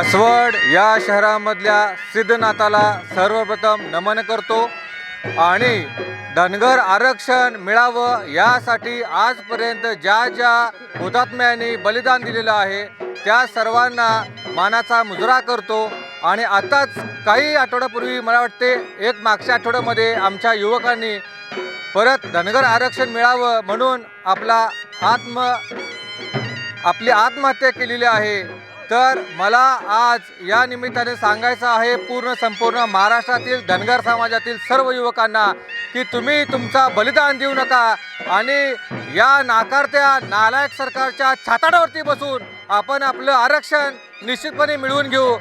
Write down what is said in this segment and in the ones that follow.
म्हसवड या शहरामधल्या सिद्धनाथाला सर्वप्रथम नमन करतो आणि धनगर आरक्षण मिळावं यासाठी आजपर्यंत ज्या ज्या हुतात्म्यांनी बलिदान दिलेलं आहे त्या सर्वांना मानाचा मुजरा करतो. आणि आताच काही आठवड्यापूर्वी मला वाटते एक मागच्या आठवड्यामध्ये आमच्या युवकांनी परत धनगर आरक्षण मिळावं म्हणून आपला आत्म आपली आत्महत्या केलेली आहे. तर मला आज या निमित्ताने सांगायचं आहे पूर्ण संपूर्ण महाराष्ट्रातील धनगर समाजातील सर्व युवकांना की तुम्ही तुमचा बलिदान देऊ नका आणि या नाकारत्या नालायक सरकारच्या छाताडावरती बसून आपण आपलं आरक्षण निश्चितपणे मिळवून घेऊ.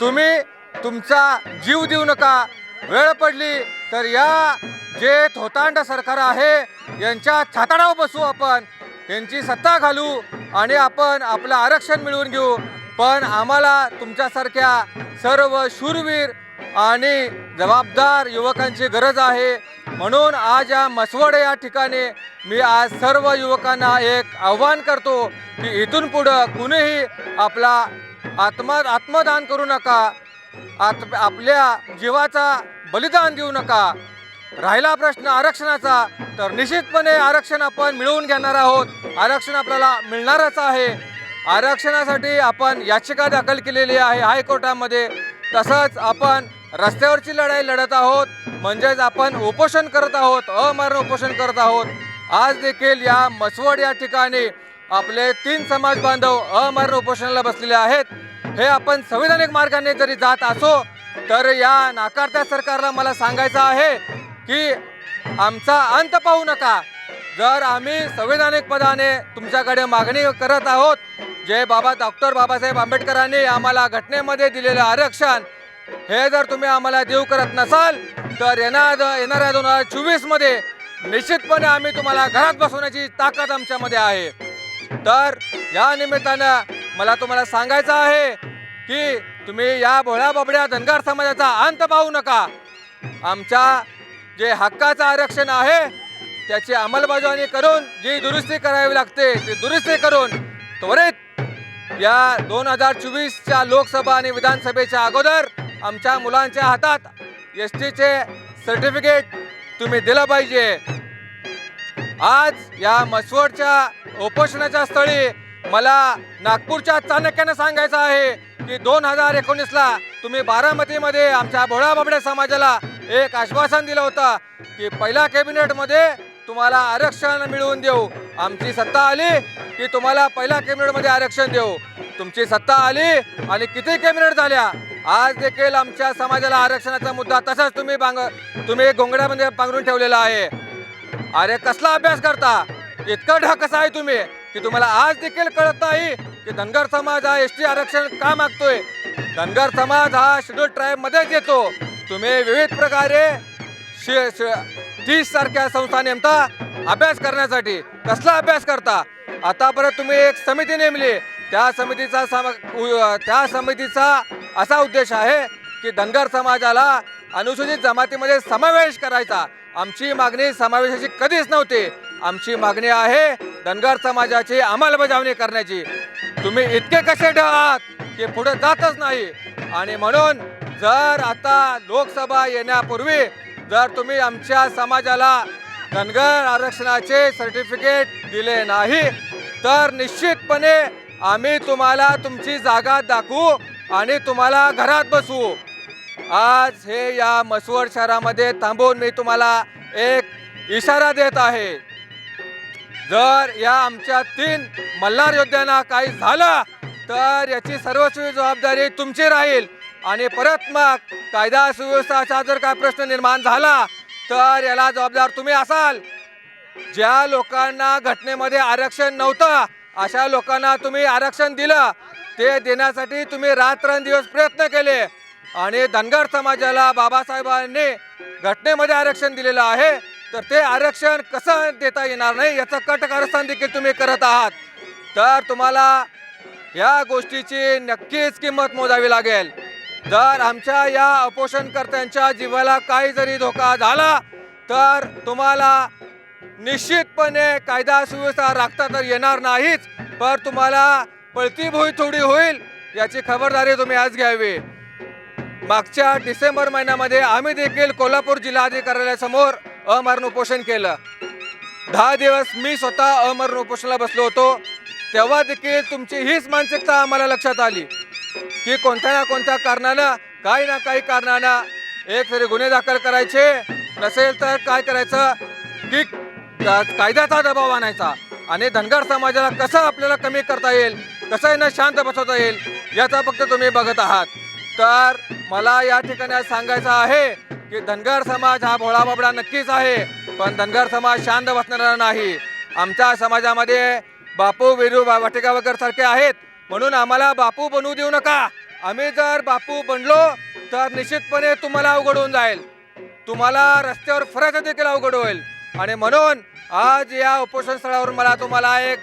तुम्ही तुमचा जीव देऊ नका. वेळ पडली तर या जे थोतांड सरकार आहे यांच्या छाताडावर बसू आपण यांची सत्ता घालू आणि आपण आपलं आरक्षण मिळवून घेऊ. पण आम्हाला तुमच्यासारख्या सर्व शूरवीर आणि जबाबदार युवकांची गरज आहे. म्हणून आज या मसवड या ठिकाणी मी आज सर्व युवकांना एक आव्हान करतो की इथून पुढं कुणीही आपला आत्मा आत्मदान करू नका. आत आपल्या जीवाचा बलिदान देऊ नका. राहिला प्रश्न आरक्षणाचा तर निश्चितपणे आरक्षण आपण मिळवून घेणार आहोत. आरक्षण आपल्याला मिळणारच आहे. आरक्षणासाठी आपण याचिका दाखल केलेली आहे हायकोर्टामध्ये. तसंच आपण रस्त्यावरची लढाई लढत आहोत म्हणजेच आपण उपोषण करत आहोत अमरण उपोषण करत आहोत. आज देखील या मसवड या ठिकाणी आपले तीन समाज बांधव अमरण उपोषणाला बसलेले आहेत. हे आपण संविधानिक मार्गाने जरी जात असो तर या नाकारत्या सरकारला मला सांगायचं आहे की आमचा अंत पाहू नका. जर आम्ही संविधानिक पदाने तुमच्याकडे मागणी करत आहोत जे बाबा डॉक्टर बाबासाहेब आंबेडकरांनी आम्हाला घटनेमध्ये दिलेलं आरक्षण हे जर तुम्ही आम्हाला देऊ करत नसाल तर येणार येणाऱ्या दोन हजार चोवीसमध्ये निश्चितपणे आम्ही तुम्हाला घरात बसवण्याची ताकद आमच्यामध्ये आहे. तर या निमित्तानं मला तुम्हाला सांगायचं आहे की तुम्ही या भोळ्या बाबड्या धनगर समाजाचा अंत पाहू नका. आमच्या जे हक्काचं आरक्षण आहे त्याची अंमलबजावणी करून जी दुरुस्ती करावी लागते ती दुरुस्ती करून त्वरित या दोन हजार चोवीसच्या लोकसभा आणि विधानसभेच्या अगोदर आमच्या मुलांच्या हातात एस टीचे सर्टिफिकेट तुम्ही दिलं पाहिजे. आज या मसवडच्या उपोषणाच्या स्थळी मला नागपूरच्या चाणक्यानं सांगायचं आहे की दोन हजार एकोणीसला तुम्ही बारामतीमध्ये आमच्या भोळा बाबड्या समाजाला एक आश्वासन दिलं होतं की पहिल्या कॅबिनेटमध्ये तुम्हाला आरक्षण मिळवून देऊ. आमची सत्ता आली की तुम्हाला पहिल्या कॅबिनेटमध्ये आरक्षण देऊ. तुमची सत्ता आली आणि किती कॅबिनेट झाल्या? आज देखील आमच्या समाजाला आरक्षणाचा मुद्दा तसाच तुम्ही बांग तुम्ही गोंगड्यामध्ये पांघरून ठेवलेला आहे. अरे कसला अभ्यास करता? इतकं ढाकसा कसा आहे तुम्ही की तुम्हाला आज देखील कळत नाही की धनगर समाज हा एस टी आरक्षण का मागतोय? धनगर समाज हा शेड्यूल ट्राईब मध्येच येतो. तुम्ही विविध प्रकारे शे- शे- तीस सारख्या संस्था नेमता अभ्यास करण्यासाठी. कसला अभ्यास करता? आतापर्यंत तुम्ही एक समिती नेमली. त्या समितीचा सम त्या समितीचा असा उद्देश आहे की धनगर समाजाला अनुसूचित जमातीमध्ये समावेश करायचा. आमची मागणी समावेशाची कधीच नव्हती. आमची मागणी आहे धनगर समाजाची अंमलबजावणी करण्याची. तुम्ही इतके कसे ढ आहात की पुढे जातच नाही. आणि म्हणून जर आता लोकसभा येण्यापूर्वी जर तुम्ही आमच्या समाजाला धनगर आरक्षणाचे सर्टिफिकेट दिले नाही तर निश्चितपणे आम्ही तुम्हाला तुमची जागा दाखवू आणि तुम्हाला घरात बसवू. आज हे या मसवड शहरामध्ये थांबून मी तुम्हाला एक इशारा देत आहे. जर या आमच्या तीन मल्हार योद्ध्यांना काही झालं तर याची सर्वस्वी जबाबदारी तुमची राहील. आणि परत मग कायदा सुव्यवस्थाचा जर काय प्रश्न निर्माण झाला तर याला जबाबदार तुम्ही असाल. ज्या लोकांना घटनेमध्ये आरक्षण नव्हतं अशा लोकांना तुम्ही आरक्षण दिलं. ते देण्यासाठी तुम्ही रात्रंदिवस प्रयत्न केले. आणि धनगर समाजाला बाबासाहेबांनी घटनेमध्ये आरक्षण दिलेलं आहे तर ते आरक्षण कसं देता येणार नाही याचं कटकारस्थान देखील तुम्ही करत आहात. तर तुम्हाला या गोष्टीची नक्कीच किंमत मोजावी लागेल. जर आमच्या या अपोषणकर्त्यांच्या जीवाला काही जरी धोका झाला तर तुम्हाला निश्चितपणे कायदा सुव्यवस्था राखता तर येणार नाहीच पर तुम्हाला पळती थोडी होईल याची खबरदारी तुम्ही आज घ्यावी. मागच्या डिसेंबर महिन्यामध्ये आम्ही देखील कोल्हापूर जिल्हाधिकाऱ्यासमोर अमरण उपोषण केलं. दहा दिवस मी स्वतः अमरण उपोषणाला बसलो होतो तेव्हा देखील तुमची हीच मानसिकता आम्हाला लक्षात आली. की कोणत्या ना कोणत्या कारणानं काही ना काही कारणानं एक तरी गुन्हे दाखल करायचे. नसेल तर काय करायचं? की कायद्याचा दबाव आणायचा. आणि धनगर समाजाला कसं आपल्याला कमी करता येईल कसं यांना शांत बसवता येईल याचा फक्त तुम्ही बघत आहात. तर मला या ठिकाणी आज सांगायचं आहे की धनगर समाज हा भोळा बाबडा नक्कीच आहे पण धनगर समाज शांत बसणारा नाही. आमच्या समाजामध्ये बापू विरू वाटेगावकर सारखे आहेत. म्हणून आम्हाला बापू बनवू देऊ नका. आम्ही जर बापू बनलो तर निश्चितपणे तुम्हाला अवघड होऊन जाईल. तुम्हाला रस्त्यावर फरक देखील अवघड होईल. आणि म्हणून आज या उपोषण स्थळावर मला तुम्हाला एक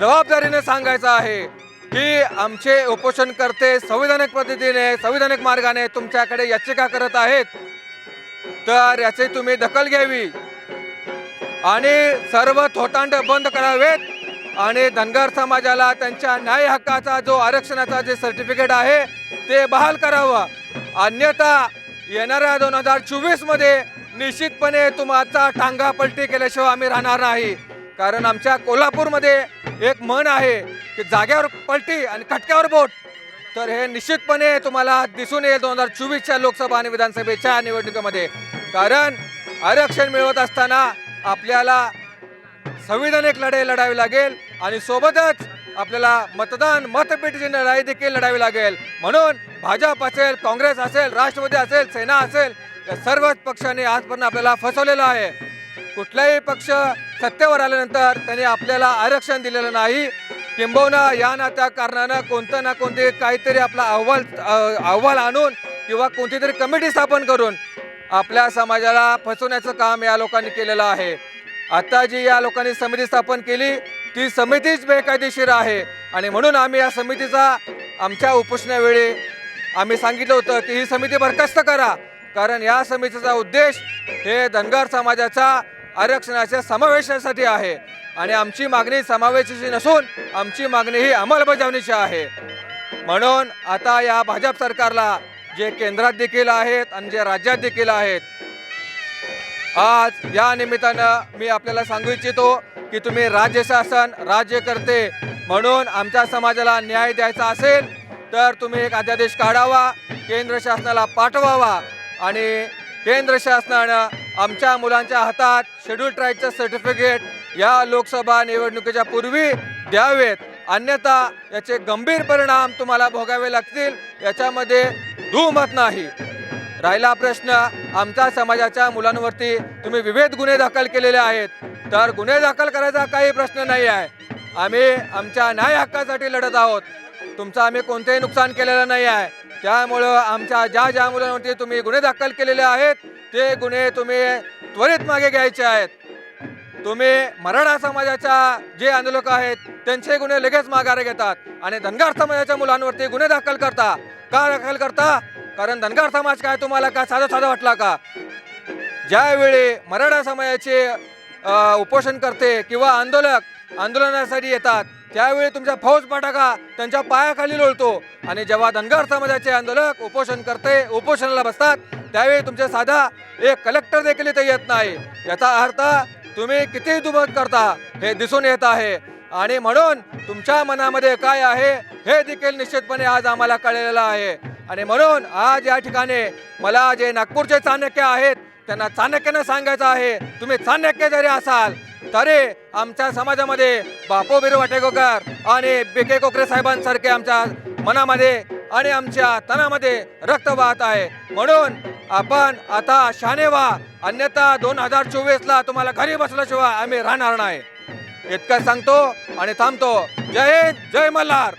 जबाबदारीने सांगायचं आहे की आमचे उपोषणकर्ते संविधानिक पद्धतीने संविधानिक मार्गाने तुमच्याकडे याचिका करत आहेत. तर याची तुम्ही दखल घ्यावी. आणि सर्व थोतांड बंद करावेत. आणि धनगर समाजाला त्यांच्या न्याय हक्काचा जो आरक्षणाचा जे सर्टिफिकेट आहे ते बहाल करावं. अन्यथा येणाऱ्या दोन हजार चोवीसमध्ये निश्चितपणे तुमचा टांगा पलटी केल्याशिवाय आम्ही राहणार नाही. कारण आमच्या कोल्हापूरमध्ये एक म्हण आहे की जाग्यावर पलटी आणि खटक्यावर बोट. तर हे निश्चितपणे तुम्हाला दिसून येईल दोन हजार चोवीसच्या लोकसभा आणि विधानसभेच्या निवडणुकीमध्ये. कारण आरक्षण मिळवत असताना आपल्याला संविधानिक लढाई लढावी लागेल आणि सोबतच आपल्याला मतदान मतपेटीची लढाई देखील लढावी लागेल. म्हणून भाजप असेल काँग्रेस असेल राष्ट्रवादी असेल सेना असेल या सर्वच पक्षांनी आजपर्यंत आपल्याला फसवलेलं आहे. कुठलाही पक्ष सत्तेवर आल्यानंतर त्यांनी आपल्याला आरक्षण दिलेलं नाही. किंबहुना या ना त्या कारणानं कोणतं ना कोणते काहीतरी आपला अहवाल अहवाल आणून किंवा कोणती तरी कमिटी स्थापन करून आपल्या समाजाला फसवण्याचं काम या लोकांनी केलेलं आहे. आता जी या लोकांनी समिती स्थापन केली ती समितीच बेकायदेशीर आहे. आणि म्हणून आम्ही या समितीचा आमच्या उपोषणावेळी आम्ही सांगितलं होतं की ही समिती बरखास्त करा. कारण या समितीचा उद्देश हे धनगर समाजाचा आरक्षणाच्या समावेशासाठी आहे. आणि आमची मागणी समावेशाची नसून आमची मागणी ही अंमलबजावणीची आहे. म्हणून आता या भाजप सरकारला जे केंद्रात देखील आहेत आणि जे राज्यात देखील आहेत आज या निमित्तानं मी आपल्याला सांगू इच्छितो की तुम्ही राज्य शासन राज्य करते म्हणून आमच्या समाजाला न्याय द्यायचा असेल तर तुम्ही एक अध्यादेश काढावा केंद्र शासनाला पाठवावा आणि केंद्र शासनानं आमच्या मुलांच्या हातात शेड्यूल ट्राईबचं सर्टिफिकेट या लोकसभा निवडणुकीच्या पूर्वी द्यावेत. अन्यथा याचे गंभीर परिणाम तुम्हाला भोगावे लागतील याच्यामध्ये दुमत नाही. राहिला प्रश्न आमच्या समाजाच्या मुलांवरती तुम्ही विविध गुन्हे दाखल केलेले आहेत. तर गुन्हे दाखल करायचा काही प्रश्न नाही आहे. आम्ही आमच्या न्याय हक्कासाठी लढत आहोत. तुमचं आम्ही कोणतेही नुकसान केलेलं नाही आहे. त्यामुळं आमच्या ज्या ज्या मुलांवरती तुम्ही गुन्हे दाखल केलेले आहेत ते गुन्हे तुम्ही त्वरित मागे घ्यायचे आहेत. तुम्ही मराठा समाजाच्या जे आंदोलक आहेत त्यांचे गुन्हे लगेच माघारे घेतात आणि धनगर समाजाच्या मुलांवरती गुन्हे दाखल करता. का दाखल करता? कारण धनगर समाज काय तुम्हाला का? साधा साधा वाटला का? ज्यावेळी मराठा समाजाचे उपोषण करते किंवा आंदोलक आंदोलनासाठी येतात त्यावेळी तुमच्या फौज पटाका त्यांच्या पायाखाली लोळतो. आणि जेव्हा धनगर समाजाचे आंदोलक उपोषण करते उपोषणाला बसतात त्यावेळी तुमच्या साधा एक कलेक्टर देखील इथे येत नाही. याचा अर्थ तुम्ही किती दुमत करता हे दिसून येत आहे. आणि म्हणून तुमच्या मनामध्ये काय आहे हे देखील निश्चितपणे आज आम्हाला कळलेलं आहे. आणि म्हणून आज या ठिकाणी मला जे नागपूरचे चाणक्य आहेत त्यांना चाणक्यानं सांगायचं आहे तुम्ही चाणक्य जरी असाल तरी आमच्या समाजामध्ये बापू बिरू वाटेकोकर आणि बी के कोकरे साहेबांसारखे आमच्या मनामध्ये आणि आमच्या तनामध्ये रक्त वाहत आहे. म्हणून आपण आता शाने व्हा. अन्यथा दोन हजार चोवीसला तुम्हाला घरी बसल्याशिवाय आम्ही राहणार नाही. इतकं सांगतो आणि थांबतो. जय हिंद जय मल्हार.